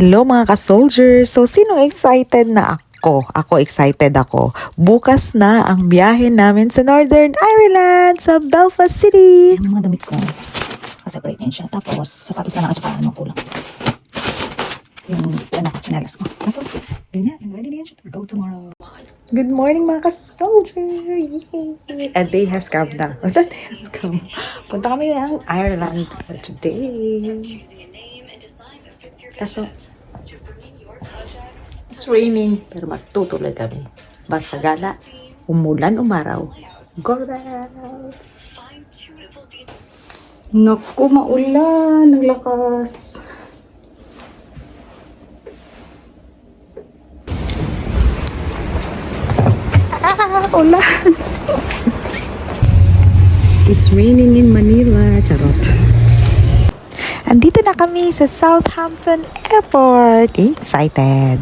Hello mga ka-soldiers! So, sinong excited na ako? Ako excited ako. Bukas na ang biyahe namin sa Northern Ireland, sa Belfast City. Yung mga damit ko, kaseparate yan siya. Tapos, sapatos na lang at saka ano kulang. Yung ano, chinelas ko. Tapos, yun. Ready na yan siya to go tomorrow. Good morning mga ka-soldiers! Yay! A day has come na. A day has come. Punta kami ng Ireland for today. Kaso, it's raining. Pero matutuloy kami. Basta gala, umulan, umaraw. Go round! Naku, maulan. Naglakas. Ah, ulan! It's raining in Manila. Charot. Andito na kami sa Southampton Airport. Excited.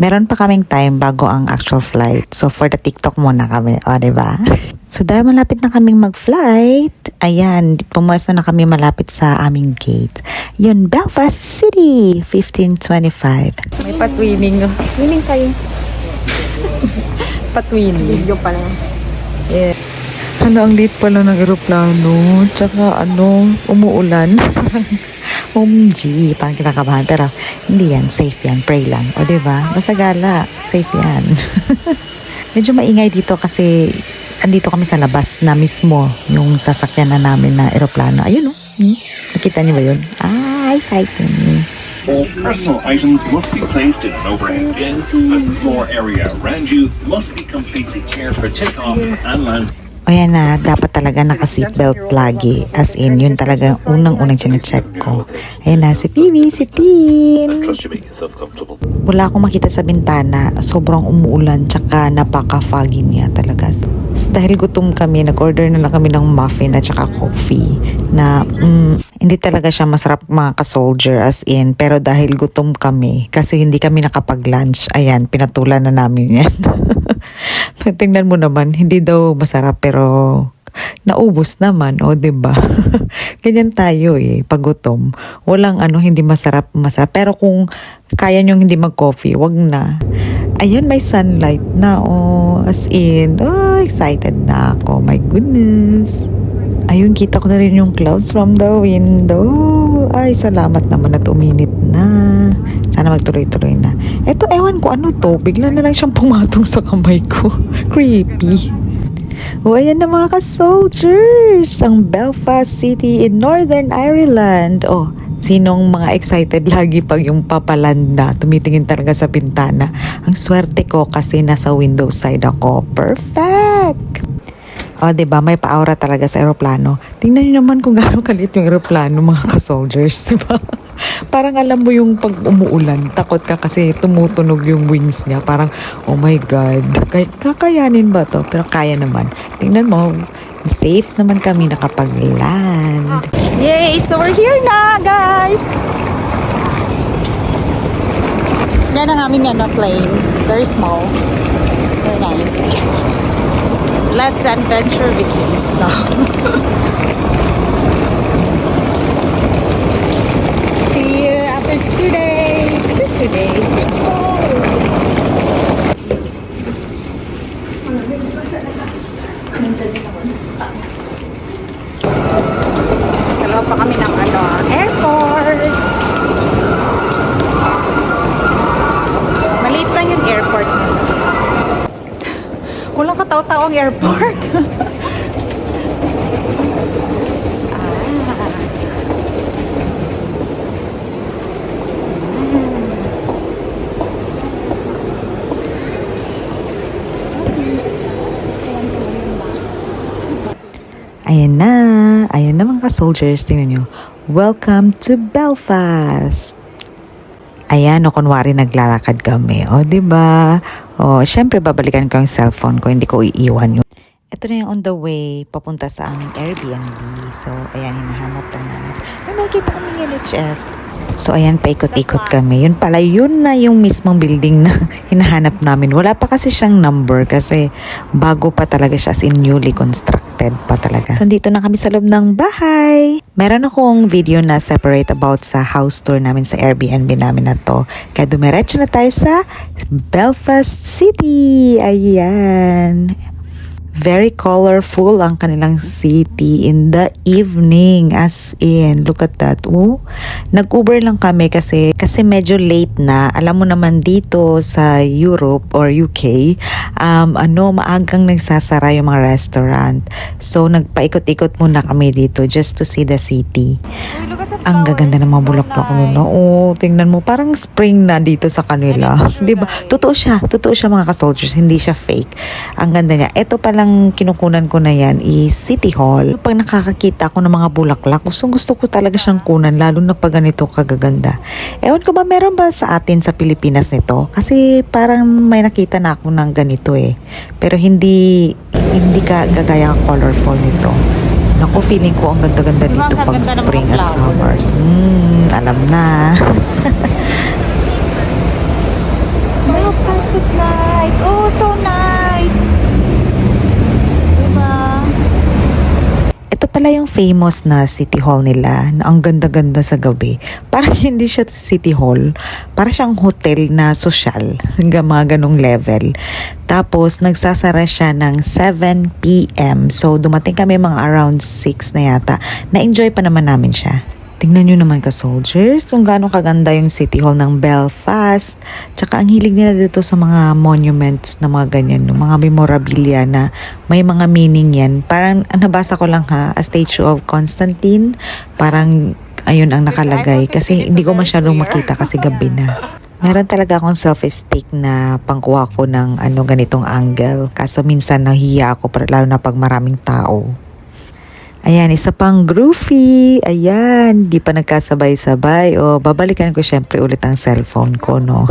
Meron pa kaming time bago ang actual flight. So, for the TikTok muna kami. O, di ba? So, dahil malapit na kaming mag-flight, ayan, pumasok na kami malapit sa aming gate. Yun, Belfast City, 1525. May patwining. Winning kayo. Patwining. Video pa lang. Yeah. Ano, ang late pala ng eroplano. Tsaka ano, umuulan. OMG, parang kinakabahan. Pero hindi yan, safe yan. Pray lang. O, ba? Basta gala, safe yan. Medyo maingay dito kasi andito kami sa labas na mismo yung sasakyan na namin na eroplano. Ayun, oh. Hmm? Nakita niyo ba yun? Ah, exciting. Personal items must be placed in an overhead bin. The floor area around you must be completely clear for takeoff and landing. O yan na, dapat talaga naka-seatbelt lagi. As in, yun talaga yung unang-unang chinecheck ko. Ayan na, si Pibi, si Tin. Wala akong makita sa bintana. Sobrang umuulan, tsaka napaka-foggy niya talaga. So, dahil gutom kami, nag-order na lang kami ng muffin at tsaka coffee na mm, hindi talaga siya masarap mga ka-soldier as in. Pero dahil gutom kami, kasi hindi kami nakapag-lunch, ayan, pinatulan na namin yan. Tingnan mo naman, hindi daw masarap pero naubos naman, o 'di ba? Ganyan tayo eh, pag gutom. Walang ano hindi masarap, masarap. Pero kung kaya nyo hindi mag-coffee, wag na. Ayan, may sunlight na, oh, as in, oh, excited na ako. My goodness. Ayun, kita ko na rin yung clouds from the window. Ay, salamat naman at uminit na. Sana magtuloy-tuloy na. Eto, ewan ko ano to. Bigla na lang siyang pumatong sa kamay ko. Creepy. O, ayan na mga ka-soldiers! Ang Belfast City in Northern Ireland. Oh, sinong mga excited lagi pag yung papalanda, tumitingin talaga sa bintana. Ang swerte ko kasi nasa window side ako. Perfect! O, oh, di ba May pa-aura talaga sa aeroplano. Tingnan niyo naman kung gaano kalit yung aeroplano, mga ka-soldiers, di ba? Parang alam mo yung pag umuulan, takot ka kasi tumutunog yung wings niya. Parang, oh my God, kay kakayanin ba to? Pero kaya naman. Tingnan mo, safe naman kami nakapag-land. Yay! So we're here na, guys! Yan ang aming ano, plane. Very small. Very nice. Let's adventure now. See you after two days. Is it two days? Sa loob pa kami ng ano, airport. Ang airport. ah. Ayan na. Ayan na mga ka-soldiers. Tingnan nyo. Welcome to Belfast. Ayan, o kunwari naglalakad kami. O, ba? O, syempre babalikan ko yung cellphone ko. Hindi ko iiwan yun. Ito na yung on the way papunta sa aming Airbnb. So, ayan, hinahanap lang namin. May makikita kaming NHS. So, ayan, paikot-ikot kami. Yun pala, yun na yung mismong building na hinahanap namin. Wala pa kasi siyang number kasi bago pa talaga siya as in newly constructed. Haunted pa talaga. So, dito na kami sa loob ng bahay. Meron akong video na separate about sa house tour namin sa Airbnb namin na to. Kaya dumiretso na tayo sa Belfast City. Ayan. Very colorful ang kanilang city in the evening. As in, look at that. Oh, nag-Uber lang kami kasi kasi medyo late na. Alam mo naman dito sa Europe or UK, um, ano, maagang nagsasara yung mga restaurant. So, nagpaikot-ikot muna kami dito just to see the city. Ang gaganda ng mga bulaklak nun. no? Oo, tingnan mo. Parang spring na dito sa kanila. Di ba? Totoo siya. Totoo siya mga ka-soldiers. Hindi siya fake. Ang ganda niya. Ito palang kinukunan ko na yan is City Hall. Pag nakakakita ako ng mga bulaklak, gustong gusto ko talaga siyang kunan. Lalo na pag ganito kagaganda. Ewan ko ba, meron ba sa atin sa Pilipinas nito? Kasi parang may nakita na ako ng ganito eh. Pero hindi hindi ka gagaya colorful nito. Naku, feeling ko ang ganda-ganda dito pag ng mga spring at summers. Hmm, alam na. Belfast lights. Oh, so nice. Diba? Ito pala yung famous na city hall nila na ang ganda-ganda sa gabi. Parang hindi siya city hall. Para siyang hotel na social. Hanggang mga ganong level. Tapos, nagsasara siya ng 7 p.m. So, dumating kami mga around 6 na yata. Na-enjoy pa naman namin siya. Tingnan nyo naman ka-soldiers kung gaano kaganda yung City Hall ng Belfast. Tsaka ang hilig nila dito sa mga monuments na mga ganyan, no? mga memorabilia na may mga meaning yan. Parang, ang nabasa ko lang ha, a statue of Constantine. Parang, ayun ang nakalagay. Kasi hindi ko masyadong makita kasi gabi na. Meron talaga akong selfie-stick na pangkuha ko ng ano ganitong angle. Kaso minsan nahiya ako, lalo na pag maraming tao. Ayan, isa pang groovy. Ayan, di pa nagkasabay-sabay. O, babalikan ko syempre ulit ang cellphone ko, no?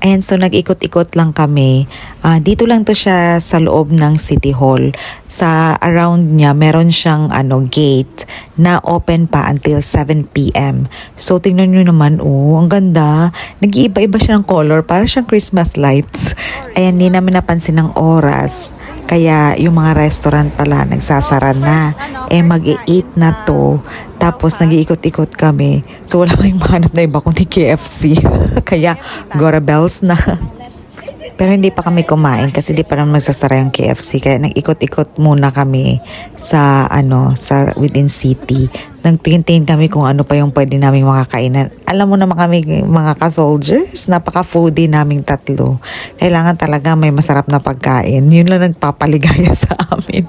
Ayan, so nag-ikot-ikot lang kami. Ah, dito lang to siya sa loob ng City Hall. Sa around niya, meron siyang ano, gate na open pa until 7 p.m. So, tingnan nyo naman, oh, ang ganda. Nag-iiba-iba siya ng color. Para siyang Christmas lights. Ayan, di namin napansin ng oras. Kaya yung mga restaurant pala nagsasara na. Eh mag-i-eat na to. Tapos nag-iikot-ikot kami. So wala kaming mahanap na iba kundi KFC. Kaya Gora Bells na. Pero hindi pa kami kumain kasi di pa naman magsasara yung KFC. Kaya nag-ikot-ikot muna kami sa ano sa within city. Nagtingin-tingin kami kung ano pa yung pwede naming makakainan. Alam mo naman kami mga ka-soldiers, napaka-foodie naming tatlo. Kailangan talaga may masarap na pagkain. Yun lang nagpapaligaya sa amin.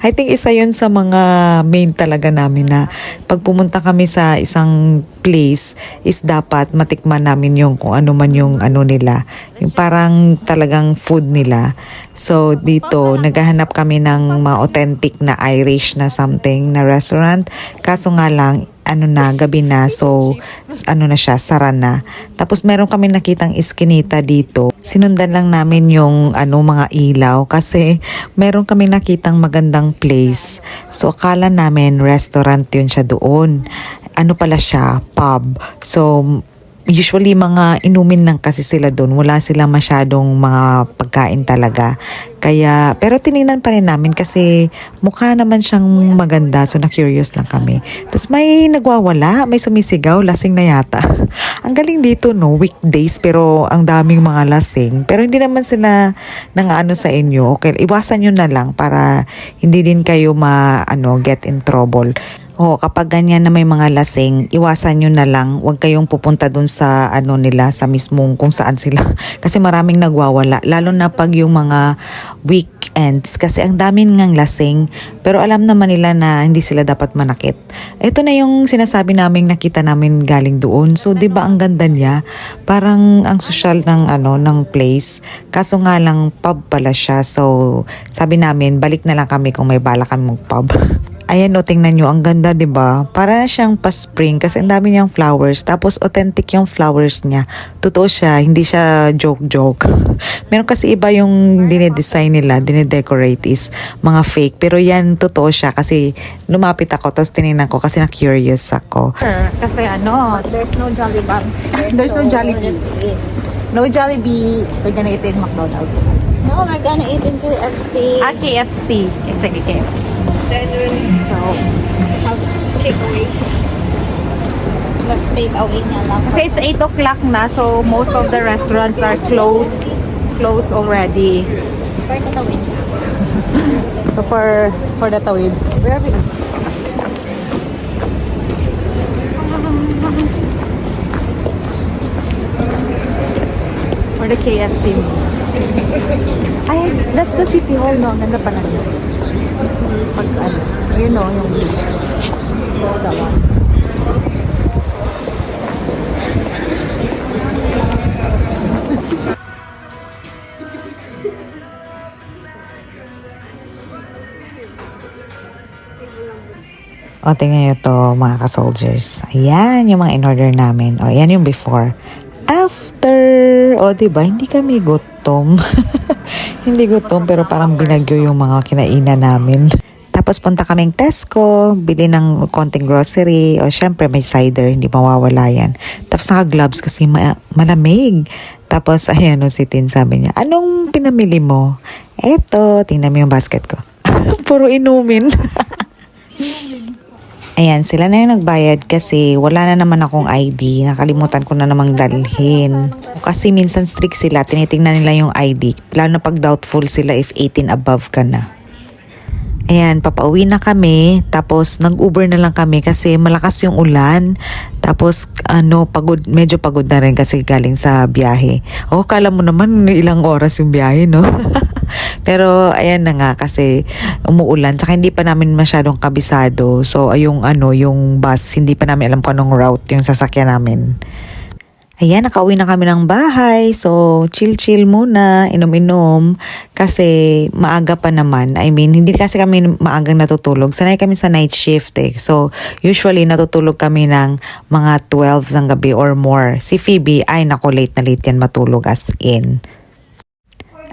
I think isa yun sa mga main talaga namin na pag pumunta kami sa isang place is dapat matikman namin yung kung ano man yung ano nila. Yung parang talagang food nila. So dito, naghahanap kami ng mga authentic na Irish na something na restaurant. Kaso nga lang, ano na, gabi na. So, ano na siya, sara na. Tapos meron kami nakitang iskinita dito. Sinundan lang namin yung ano, mga ilaw kasi meron kami nakitang magandang place. So, akala namin restaurant yun siya doon. Ano pala siya, pub. So, usually mga inumin lang kasi sila doon. Wala silang masyadong mga pagkain talaga. Kaya, pero tiningnan pa rin namin kasi mukha naman siyang maganda. So, na-curious lang kami. Tapos may nagwawala, may sumisigaw, lasing na yata. ang galing dito, no? Weekdays, pero ang daming mga lasing. Pero hindi naman sila nang ano sa inyo. Okay, iwasan nyo na lang para hindi din kayo ma, ano, get in trouble. Oo, kapag ganyan na may mga lasing, iwasan nyo na lang. Huwag kayong pupunta dun sa ano nila, sa mismong kung saan sila. Kasi maraming nagwawala. Lalo na pag yung mga weekends. Kasi ang daming ngang lasing. Pero alam naman nila na hindi sila dapat manakit. Ito na yung sinasabi naming nakita namin galing doon. So, di ba ang ganda niya? Parang ang social ng ano ng place. Kaso nga lang pub pala siya. So, sabi namin, balik na lang kami kung may bala kami mag-pub. Ayan o, tingnan nyo, ang ganda, 'di ba? Para na siyang pa-spring kasi ang dami niyang flowers. Tapos authentic yung flowers niya. Totoo siya, hindi siya joke-joke. Meron kasi iba yung dinedesign nila, dinedecorate is mga fake. Pero yan, totoo siya kasi lumapit ako, tapos tinignan ko kasi na-curious ako. Kasi ano, there's no Jolly Bombs. There's no Jollibee. No Jollibee. We're gonna eat in McDonald's. No, we're gonna eat in KFC. Ah, KFC. Exactly, KFC. Generally, have takeaways. Let's take away na lang. Kasi it's 8 o'clock na, so most of the restaurants are closed. Closed already. For tatawin na. So for for the tawid, where are we? For the KFC. Ay, that's the City Hall, no? Ganda pala niya. Pag ano, yun no, yung So, that one. O, tingnan nyo to, mga ka-soldiers. Ayan, yung mga in-order namin. O, yan yung before. After, o, di ba hindi kami gutom. hindi gutom, pero parang binagyo yung mga kinainan namin. Tapos punta kaming Tesco, bili ng konting grocery. O, syempre, may cider, hindi mawawala yan. Tapos naka-gloves kasi ma- malamig. Tapos, ayan o, si Tin sabi niya, anong pinamili mo? Eto, tingnan mo yung basket ko. Puro inumin. Ayan, sila na yung nagbayad kasi wala na naman akong ID. Nakalimutan ko na namang dalhin. Kasi minsan strict sila, tinitingnan nila yung ID. Lalo na pag doubtful sila if 18 above ka na. Ayan, papauwi na kami. Tapos nag-Uber na lang kami kasi malakas yung ulan. Tapos ano, pagod, medyo pagod na rin kasi galing sa biyahe. O, kala mo naman ilang oras yung biyahe, no? Pero ayan na nga kasi umuulan tsaka hindi pa namin masyadong kabisado. So yung ano, yung bus, hindi pa namin alam kung anong route yung sasakyan namin. Ayan, nakauwi na kami ng bahay. So, chill-chill muna, inom-inom. Kasi maaga pa naman. I mean, hindi kasi kami maagang natutulog. Sanay kami sa night shift eh. So, usually natutulog kami ng mga 12 ng gabi or more. Si Phoebe, ay nako, late na late yan matulog as in.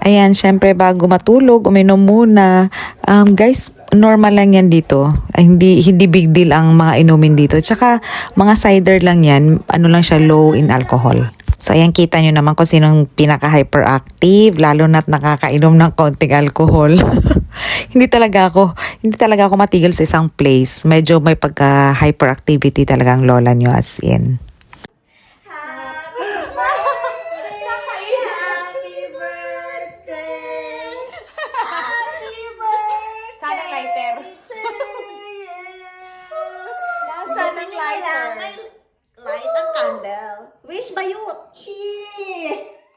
Ayan, syempre bago matulog, uminom muna. Um, guys, normal lang yan dito. Ay, hindi, hindi big deal ang mga inumin dito. Tsaka, mga cider lang yan. Ano lang siya, low in alcohol. So, ayan, kita nyo naman kung sinong pinaka-hyperactive, lalo na't nakakainom ng konting alcohol. hindi talaga ako, hindi talaga ako matigil sa isang place. Medyo may pagka-hyperactivity talagang lola nyo as in. Happy birthday! Happy birthday! Sana lighter. to you! Nasaan ang lighter? May light ang candle. Wish bayut!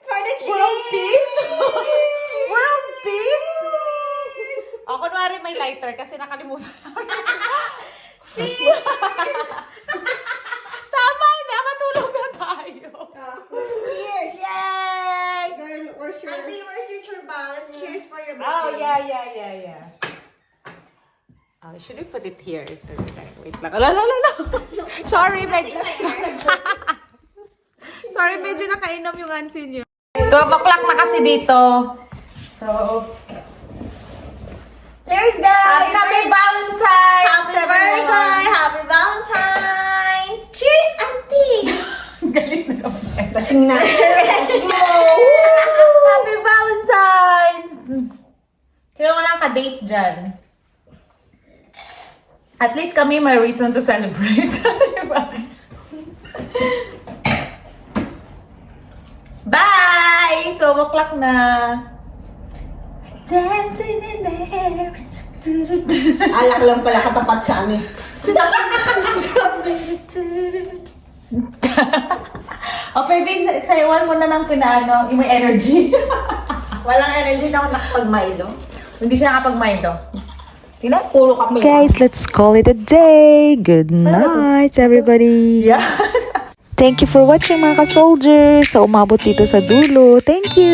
For the cheese! World peace? World peace? O, kunwari may lighter kasi nakalimutan namin. Tama na, matulog na tayo. Cheers! Yay! Girl, where's your... Auntie, where's your turbales? Cheers for your birthday. Oh, yeah, yeah, yeah, yeah. Oh, should we put it here? Wait lang. La, la, la, la. Sorry, medyo... Sorry, medyo nakainom yung auntie niyo. 12 o'clock na kasi dito. So, cheers guys! Happy, Valentine's! Happy everyone! birthday! Happy Valentine's! Cheers, Auntie! Galit na naman. Lasing na. Happy Valentine's! Sino ko lang ka-date dyan? At least kami may reason to celebrate. Diba? Bye! 12 o'clock na. Dancing in the air. Alak lang pala katapat sa amin. o, baby, sayawan mo na ng pinaano, yung may energy. Walang energy na ako nakapag-Milo. Hindi siya nakapag-mind, Tingnan, puro kami. Guys, let's call it a day. Good night, everybody. Yeah. Thank you for watching mga ka-soldiers. Sa umabot dito sa dulo. Thank you.